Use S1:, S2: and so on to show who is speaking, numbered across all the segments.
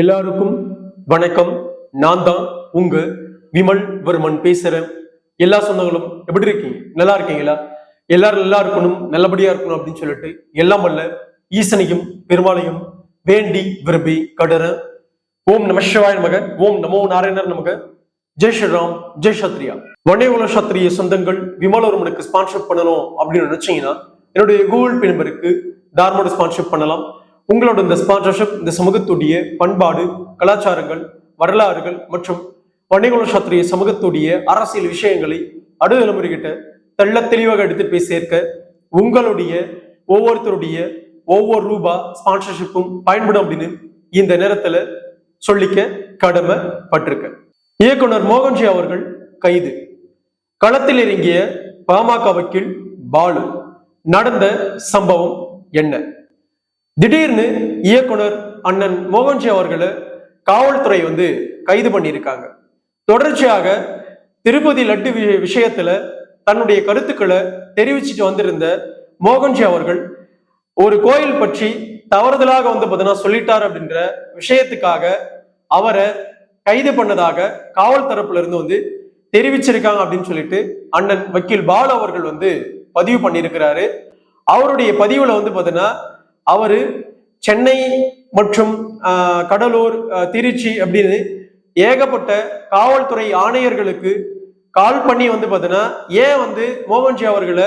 S1: எல்லாருக்கும் வணக்கம் நான் தான் உங்க விமல் வர்மன் பேசுறேன் எல்லா சொந்தங்களும் எப்படி இருக்கீங்க நல்லா இருக்கீங்களா எல்லாரும் நல்லா இருக்கணும் நல்லபடியா இருக்கணும் அப்படின்னு சொல்லிட்டு எல்லாம் அல்ல ஈசனையும் பெருமாளையும் வேண்டி விரும்பி கடற ஓம் நம சிவாய நமக ஓம் நமோ நாராயணர் நமக ஜெய் ஸ்ரீராம் ஜெய் சத்ரியா வண்ணையுல சத்ரிய சொந்தங்கள் விமலவர்மனுக்கு ஸ்பான்சர் பண்ணணும் அப்படின்னு நினைச்சீங்கன்னா என்னுடைய கூகுள் பே நம்பருக்கு தார்மோட ஸ்பான்சர் பண்ணலாம் உங்களோட இந்த ஸ்பான்சர்ஷிப் இந்த சமூகத்துடைய பண்பாடு கலாச்சாரங்கள் வரலாறுகள் மற்றும் பண்டிகுல சாத்திரிய சமூகத்துடைய அரசியல் விஷயங்களை அடுத்த தலைமுறைகிட்ட தள்ள தெளிவாக எடுத்து போய் சேர்க்க உங்களுடைய ஒவ்வொருத்தருடைய ஒவ்வொரு ரூபா ஸ்பான்சர்ஷிப்பும் பயன்படும் அப்படின்னு இந்த நேரத்துல சொல்லிக்க கடமைப்பட்டிருக்க இயக்குனர் மோகன்ஜி அவர்கள் கைது களத்தில் இறங்கிய பாமக வக்கீல் பாலு நடந்த சம்பவம் என்ன திடீர்னு இயக்குனர் அண்ணன் மோகன்ஜி அவர்களை காவல்துறை வந்து கைது பண்ணியிருக்காங்க தொடர்ச்சியாக திருப்பதி லட்டு விஷயத்துல தன்னுடைய கருத்துக்களை தெரிவிச்சுட்டு வந்திருந்த மோகன்ஜி அவர்கள் ஒரு கோயில் பற்றி தவறுதலாக வந்து பார்த்தீங்கன்னா சொல்லிட்டார் அப்படின்ற விஷயத்துக்காக அவரை கைது பண்ணதாக காவல் தரப்புல இருந்து வந்து தெரிவிச்சிருக்காங்க அப்படின்னு சொல்லிட்டு அண்ணன் வக்கீல் பால் அவர்கள் வந்து பதிவு பண்ணியிருக்கிறாரு அவருடைய பதிவுல வந்து பார்த்தீங்கன்னா அவரு சென்னை மற்றும் கடலூர் திருச்சி அப்படின்னு ஏகப்பட்ட காவல்துறை ஆணையர்களுக்கு கால் பண்ணி வந்து பார்த்தீங்கன்னா ஏன் வந்து மோகன்ஜி அவர்களை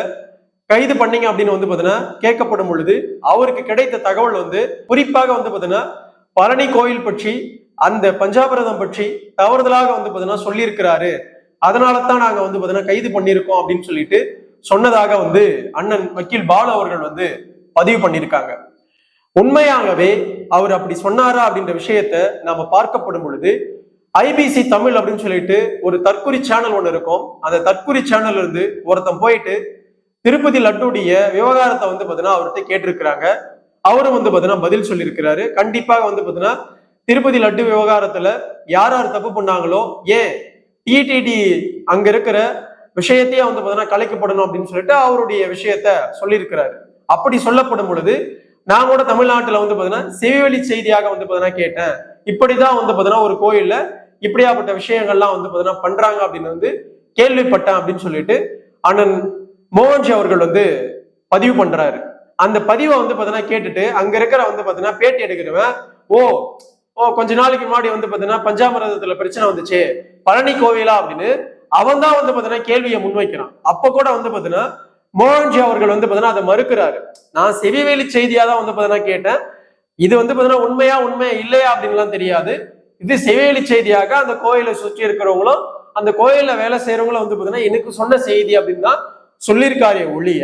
S1: கைது பண்ணீங்க அப்படின்னு வந்து பார்த்தீங்கன்னா கேட்கப்படும் பொழுது அவருக்கு கிடைத்த தகவல் வந்து குறிப்பாக வந்து பார்த்தீங்கன்னா பழனி கோயில் பற்றி அந்த பஞ்சாபிரதம் பற்றி தவறுதலாக வந்து பார்த்தீங்கன்னா சொல்லியிருக்கிறாரு அதனால தான் நாங்கள் வந்து பார்த்தீங்கன்னா கைது பண்ணியிருக்கோம் அப்படின்னு சொல்லிட்டு சொன்னதாக வந்து அண்ணன் வக்கீல் பாலு அவர்கள் வந்து பதிவு பண்ணியிருக்காங்க உண்மையாகவே அவர் அப்படி சொன்னாரா அப்படின்ற விஷயத்த நாம பார்க்கப்படும் பொழுது ஐபிசி தமிழ் அப்படின்னு சொல்லிட்டு ஒரு தற்குறி சேனல் ஒன்று இருக்கும் அந்த தற்குறி சேனல் இருந்து ஒருத்தன் போயிட்டு திருப்பதி லட்டுடைய விவகாரத்தை வந்து பார்த்தீங்கன்னா அவர்கிட்ட கேட்டிருக்கிறாங்க அவரும் வந்து பார்த்தீங்கன்னா பதில் சொல்லியிருக்கிறாரு கண்டிப்பாக வந்து பார்த்தீங்கன்னா திருப்பதி லட்டு விவகாரத்துல யார் யார் தப்பு பண்ணாங்களோ ஏன் டிடிடி அங்க இருக்கிற விஷயத்தையே வந்து பார்த்தீங்கன்னா கலைக்கப்படணும் அப்படின்னு சொல்லிட்டு அவருடைய விஷயத்த சொல்லியிருக்கிறாரு அப்படி சொல்லப்படும் பொழுது நான் கூட தமிழ்நாட்டில் வந்து பாத்தீங்கன்னா செவிவெளி செய்தியாக வந்து பாத்தீங்கன்னா கேட்டேன் இப்படிதான் வந்து பாத்தீங்கன்னா ஒரு கோயிலில் இப்படியாப்பட்ட விஷயங்கள்லாம் வந்து பாத்தீங்கன்னா பண்றாங்க அப்படின்னு வந்து கேள்விப்பட்டேன் அப்படின்னு சொல்லிட்டு அண்ணன் மோகன்ஜி அவர்கள் வந்து பதிவு பண்றாரு அந்த பதிவை வந்து பாத்தீங்கன்னா கேட்டுட்டு அங்க இருக்கிற வந்து பாத்தீங்கன்னா பேட்டி எடுக்கிறவன் ஓ ஓ கொஞ்ச நாளைக்கு முன்னாடி வந்து பாத்தீங்கன்னா பஞ்சாமிரதத்துல பிரச்சனை வந்துச்சு பழனி கோவிலா அப்படின்னு அவன் தான் வந்து பாத்தீங்கன்னா கேள்வியை முன்வைக்கிறான் அப்ப கூட வந்து பாத்தீங்கன்னா மோகன்ஜி அவர்கள் வந்து பார்த்தீங்கன்னா அதை மறுக்கிறாரு நான் செவிவேலி செய்தியாக தான் வந்து பார்த்தீங்கன்னா கேட்டேன் இது வந்து பார்த்தீங்கன்னா உண்மையா உண்மையா இல்லையா அப்படின்லாம் தெரியாது இது செவிவேலி செய்தியாக அந்த கோயிலை சுற்றி இருக்கிறவங்களும் அந்த கோயிலில் வேலை செய்கிறவங்களும் வந்து பார்த்தீங்கன்னா எனக்கு சொன்ன செய்தி அப்படின்னு தான் சொல்லியிருக்காரு ஒழிய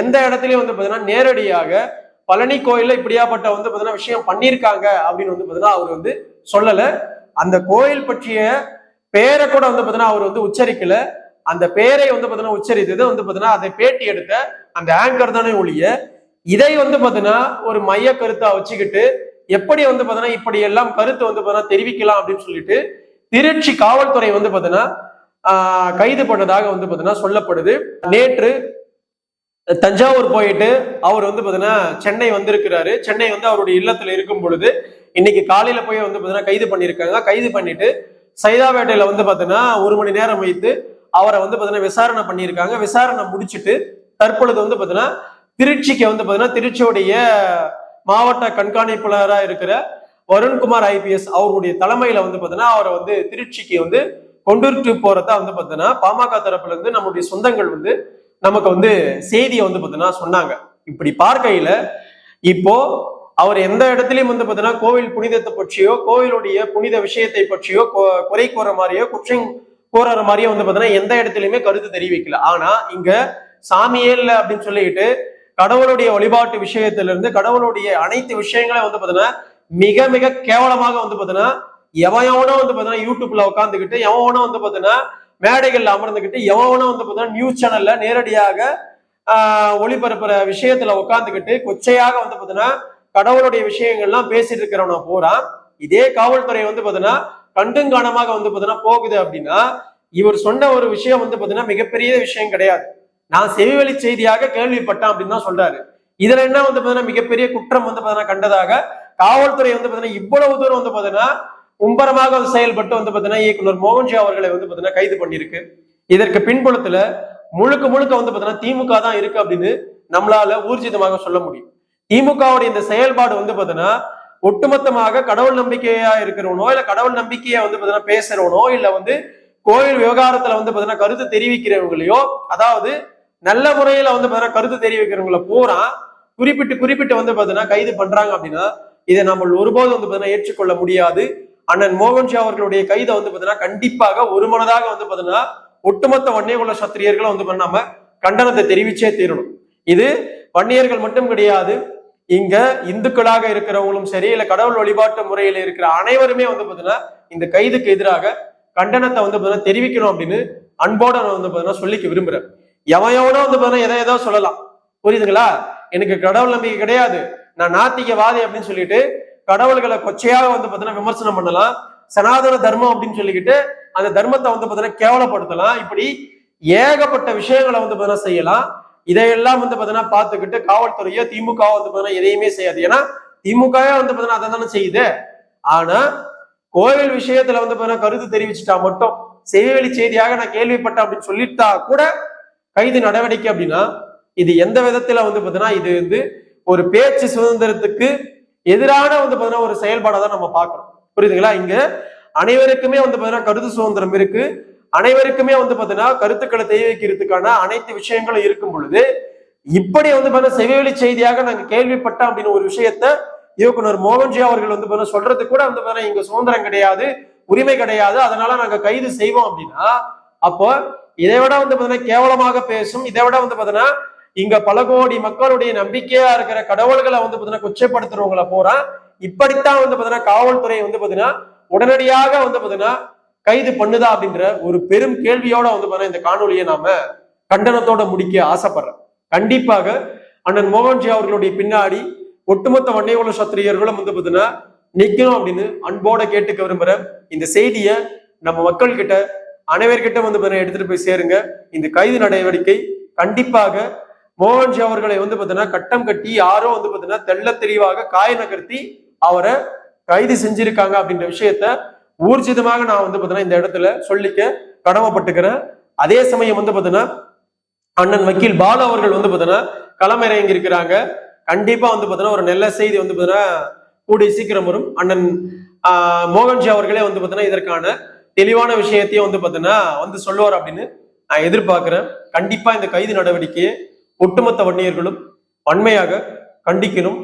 S1: எந்த இடத்துலையும் வந்து பார்த்தீங்கன்னா நேரடியாக பழனி கோயிலில் இப்படியாப்பட்ட வந்து பார்த்தீங்கன்னா விஷயம் பண்ணியிருக்காங்க அப்படின்னு வந்து பார்த்தீங்கன்னா அவர் வந்து சொல்லலை அந்த கோயில் பற்றிய பேரை கூட வந்து பார்த்தீங்கன்னா அவர் வந்து உச்சரிக்கலை அந்த பேரை வந்து பார்த்தீங்கன்னா உச்சரித்தது வந்து பார்த்தீங்கன்னா அதை பேட்டி எடுத்த அந்த ஆங்கர் தானே ஒழிய இதை வந்து பார்த்தீங்கன்னா ஒரு மைய கருத்தா வச்சுக்கிட்டு எப்படி வந்து பார்த்தீங்கன்னா இப்படி எல்லாம் கருத்து வந்து பார்த்தீங்கன்னா தெரிவிக்கலாம் அப்படின்னு சொல்லிட்டு திருச்சி காவல்துறை வந்து பார்த்தீங்கன்னா கைது பண்ணதாக வந்து பார்த்தீங்கன்னா சொல்லப்படுது நேற்று தஞ்சாவூர் போயிட்டு அவர் வந்து பார்த்தீங்கன்னா சென்னை வந்திருக்கிறாரு சென்னை வந்து அவருடைய இல்லத்தில் இருக்கும் பொழுது இன்னைக்கு காலையில போய் வந்து பார்த்தீங்கன்னா கைது பண்ணியிருக்காங்க கைது பண்ணிட்டு சைதாபேட்டையில வந்து பார்த்தீங்கன்னா ஒரு மணி நேரம் வைத்து அவரை வந்து பாத்தீங்கன்னா விசாரணை பண்ணியிருக்காங்க விசாரணை முடிச்சுட்டு தற்பொழுது வந்து பாத்தீங்கன்னா திருச்சிக்கு வந்து பாத்தீங்கன்னா திருச்சியுடைய மாவட்ட கண்காணிப்பாளராக இருக்கிற வருண்குமார் ஐபிஎஸ் அவருடைய தலைமையில வந்து பாத்தீங்கன்னா அவரை வந்து திருச்சிக்கு வந்து கொண்டுட்டு போறதா வந்து பாத்தீங்கன்னா பாமக தரப்புல இருந்து நம்முடைய சொந்தங்கள் வந்து நமக்கு வந்து செய்தியை வந்து பாத்தீங்கன்னா சொன்னாங்க இப்படி பார்க்கையில இப்போ அவர் எந்த இடத்துலயும் வந்து பாத்தீங்கன்னா கோவில் புனிதத்தை பற்றியோ கோவிலுடைய புனித விஷயத்தை பற்றியோ குறை கூற மாதிரியோ குற்றம் கோரற மாதிரியே வந்து பாத்தீங்கன்னா எந்த இடத்துலையுமே கருத்து தெரிவிக்கல ஆனா இங்க இல்ல அப்படின்னு சொல்லிட்டு கடவுளுடைய வழிபாட்டு இருந்து கடவுளுடைய அனைத்து விஷயங்களும் வந்து பாத்தீங்கன்னா மிக மிக கேவலமாக வந்து பாத்தீங்கன்னா எவனோட வந்து பார்த்தீங்கன்னா யூடியூப்ல உட்காந்துக்கிட்டு எவனோட வந்து பாத்தீங்கன்னா மேடைகள்ல அமர்ந்துக்கிட்டு எவனோட வந்து பாத்தீங்கன்னா நியூஸ் சேனல்ல நேரடியாக ஒளிபரப்புற விஷயத்துல உட்காந்துக்கிட்டு கொச்சையாக வந்து பாத்தீங்கன்னா கடவுளுடைய விஷயங்கள்லாம் பேசிட்டு இருக்கிறவன போறான் இதே காவல்துறை வந்து பாத்தீங்கன்னா கண்டுங்காணமாக வந்து பார்த்தீங்கன்னா போகுது அப்படின்னா இவர் சொன்ன ஒரு விஷயம் வந்து பார்த்தீங்கன்னா மிகப்பெரிய விஷயம் கிடையாது நான் செவிவழி செய்தியாக கேள்விப்பட்டேன் அப்படின்னு தான் சொல்றாரு இதுல என்ன வந்து பார்த்தீங்கன்னா மிகப்பெரிய குற்றம் வந்து பார்த்தீங்கன்னா கண்டதாக காவல்துறை வந்து பார்த்தீங்கன்னா இவ்வளவு தூரம் வந்து பார்த்தீங்கன்னா வந்து செயல்பட்டு வந்து பார்த்தீங்கன்னா இயக்குனர் மோகன்ஜி அவர்களை வந்து பார்த்தீங்கன்னா கைது பண்ணியிருக்கு இதற்கு பின்புலத்துல முழுக்க முழுக்க வந்து பார்த்தீங்கன்னா திமுக தான் இருக்கு அப்படின்னு நம்மளால ஊர்ஜிதமாக சொல்ல முடியும் திமுகவுடைய இந்த செயல்பாடு வந்து பார்த்தீங்கன்னா ஒட்டுமொத்தமாக கடவுள் நம்பிக்கையா இருக்கிறவனோ இல்ல கடவுள் நம்பிக்கையை வந்து பாத்தீங்கன்னா பேசுறவனோ இல்ல வந்து கோயில் விவகாரத்துல வந்து பாத்தீங்கன்னா கருத்து தெரிவிக்கிறவங்களையோ அதாவது நல்ல முறையில வந்து பாத்தீங்கன்னா கருத்து தெரிவிக்கிறவங்களை பூரா குறிப்பிட்டு குறிப்பிட்டு வந்து பாத்தீங்கன்னா கைது பண்றாங்க அப்படின்னா இதை நம்ம ஒருபோதும் வந்து பாத்தீங்கன்னா ஏற்றுக்கொள்ள முடியாது அண்ணன் மோகன் ஷா அவர்களுடைய கைதை வந்து பாத்தீங்கன்னா கண்டிப்பாக ஒரு மனதாக வந்து பாத்தீங்கன்னா ஒட்டுமொத்த வன்னியகுல சத்திரியர்களும் வந்து நம்ம கண்டனத்தை தெரிவிச்சே தீரணும் இது வன்னியர்கள் மட்டும் கிடையாது இங்க இந்துக்களாக இருக்கிறவங்களும் சரி இல்ல கடவுள் வழிபாட்டு முறையில இருக்கிற அனைவருமே வந்து பாத்தீங்கன்னா இந்த கைதுக்கு எதிராக கண்டனத்தை வந்து பாத்தீங்கன்னா தெரிவிக்கணும் அப்படின்னு அன்போட நான் வந்து பாத்தீங்கன்னா சொல்லிக்க விரும்புறேன் எவையோட வந்து பாத்தீங்கன்னா எதை ஏதோ சொல்லலாம் புரியுதுங்களா எனக்கு கடவுள் நம்பிக்கை கிடையாது நான் நாத்திகவாதி அப்படின்னு சொல்லிட்டு கடவுள்களை கொச்சையாக வந்து பாத்தீங்கன்னா விமர்சனம் பண்ணலாம் சனாதன தர்மம் அப்படின்னு சொல்லிக்கிட்டு அந்த தர்மத்தை வந்து பாத்தீங்கன்னா கேவலப்படுத்தலாம் இப்படி ஏகப்பட்ட விஷயங்களை வந்து பாத்தீங்கன்னா செய்யலாம் இதையெல்லாம் வந்து பாத்தீங்கன்னா பார்த்துக்கிட்டு காவல்துறையோ திமுக வந்து பாத்தீங்கன்னா எதையுமே செய்யாது ஏன்னா திமுகவே வந்து பாத்தீங்கன்னா அதை தானே செய்யுது ஆனா கோவில் விஷயத்துல வந்து பாத்தீங்கன்னா கருத்து தெரிவிச்சுட்டா மட்டும் செய்வெளி செய்தியாக நான் கேள்விப்பட்டேன் அப்படின்னு சொல்லிட்டா கூட கைது நடவடிக்கை அப்படின்னா இது எந்த விதத்துல வந்து பாத்தீங்கன்னா இது வந்து ஒரு பேச்சு சுதந்திரத்துக்கு எதிரான வந்து பாத்தீங்கன்னா ஒரு செயல்பாடாக தான் நம்ம பார்க்குறோம் புரியுதுங்களா இங்க அனைவருக்குமே வந்து பாத்தீங்கன்னா கருத்து சுதந்திரம் இருக்கு அனைவருக்குமே வந்து பாத்தீங்கன்னா கருத்துக்களை தெரிவிக்கிறதுக்கான அனைத்து விஷயங்களும் இருக்கும் பொழுது இப்படி வந்து பாத்தீங்கன்னா செவிவெளி செய்தியாக நாங்க கேள்விப்பட்டோம் அப்படின்னு ஒரு விஷயத்த இயக்குனர் மோகன்ஜி அவர்கள் வந்து சொல்றது கூட வந்து பாத்தீங்கன்னா இங்க சுதந்திரம் கிடையாது உரிமை கிடையாது அதனால நாங்க கைது செய்வோம் அப்படின்னா அப்போ இதை விட வந்து பாத்தீங்கன்னா கேவலமாக பேசும் இதை விட வந்து பாத்தீங்கன்னா இங்க பல கோடி மக்களுடைய நம்பிக்கையா இருக்கிற கடவுள்களை வந்து பாத்தீங்கன்னா குச்சப்படுத்துறவங்களை போறா இப்படித்தான் வந்து பாத்தீங்கன்னா காவல்துறை வந்து பாத்தீங்கன்னா உடனடியாக வந்து பாத்தீங்கன்னா கைது பண்ணுதா அப்படின்ற ஒரு பெரும் கேள்வியோட வந்து இந்த காணொலியை நாம கண்டனத்தோட முடிக்க ஆசைப்படுறேன் கண்டிப்பாக அண்ணன் மோகன்ஜி அவர்களுடைய பின்னாடி ஒட்டுமொத்த வன்னியகுல சத்திரியர்களும் வந்து பார்த்தீங்கன்னா நிக்கணும் அப்படின்னு அன்போட கேட்டுக்க விரும்புற இந்த செய்தியை நம்ம மக்கள் கிட்ட அனைவர்கிட்ட வந்து எடுத்துட்டு போய் சேருங்க இந்த கைது நடவடிக்கை கண்டிப்பாக மோகன்ஜி அவர்களை வந்து பார்த்தீங்கன்னா கட்டம் கட்டி யாரோ வந்து பார்த்தீங்கன்னா தெள்ள தெளிவாக காய நகர்த்தி அவரை கைது செஞ்சிருக்காங்க அப்படின்ற விஷயத்த ஊர்ஜிதமாக நான் வந்து பாத்தீங்கன்னா இந்த இடத்துல சொல்லிக்க கடமைப்பட்டுக்கிறேன் அதே சமயம் வந்து பாத்தீங்கன்னா அண்ணன் வக்கீல் பாலு அவர்கள் வந்து பாத்தீங்கன்னா களமிறங்கி இருக்கிறாங்க கண்டிப்பா வந்து பாத்தீங்கன்னா ஒரு நல்ல செய்தி வந்து பாத்தீங்கன்னா கூடிய சீக்கிரம் வரும் அண்ணன் மோகன்ஜி அவர்களே வந்து பாத்தீங்கன்னா இதற்கான தெளிவான விஷயத்தையும் வந்து பாத்தீங்கன்னா வந்து சொல்லுவார் அப்படின்னு நான் எதிர்பார்க்கிறேன் கண்டிப்பா இந்த கைது நடவடிக்கையை ஒட்டுமொத்த வன்னியர்களும் வன்மையாக கண்டிக்கணும்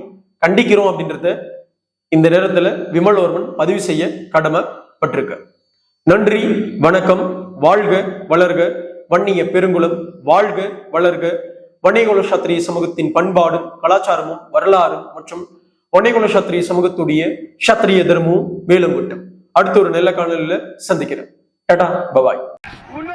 S1: கண்டிக்கிறோம் அப்படின்றத இந்த நேரத்தில் விமல் ஒருவன் பதிவு செய்ய கடமை பட்டிருக்க நன்றி வணக்கம் வாழ்க வளர்க வன்னிய பெருங்குளம் வாழ்க வளர்க வன்னியகுல சத்திரிய சமூகத்தின் பண்பாடும் கலாச்சாரமும் வரலாறும் மற்றும் வன்னியகுல சத்திரிய சமூகத்துடைய சத்திரிய தர்மமும் மேலும் விட்டும் அடுத்த ஒரு நல்ல காணொலியில் சந்திக்கிறேன் டாடா பபாய்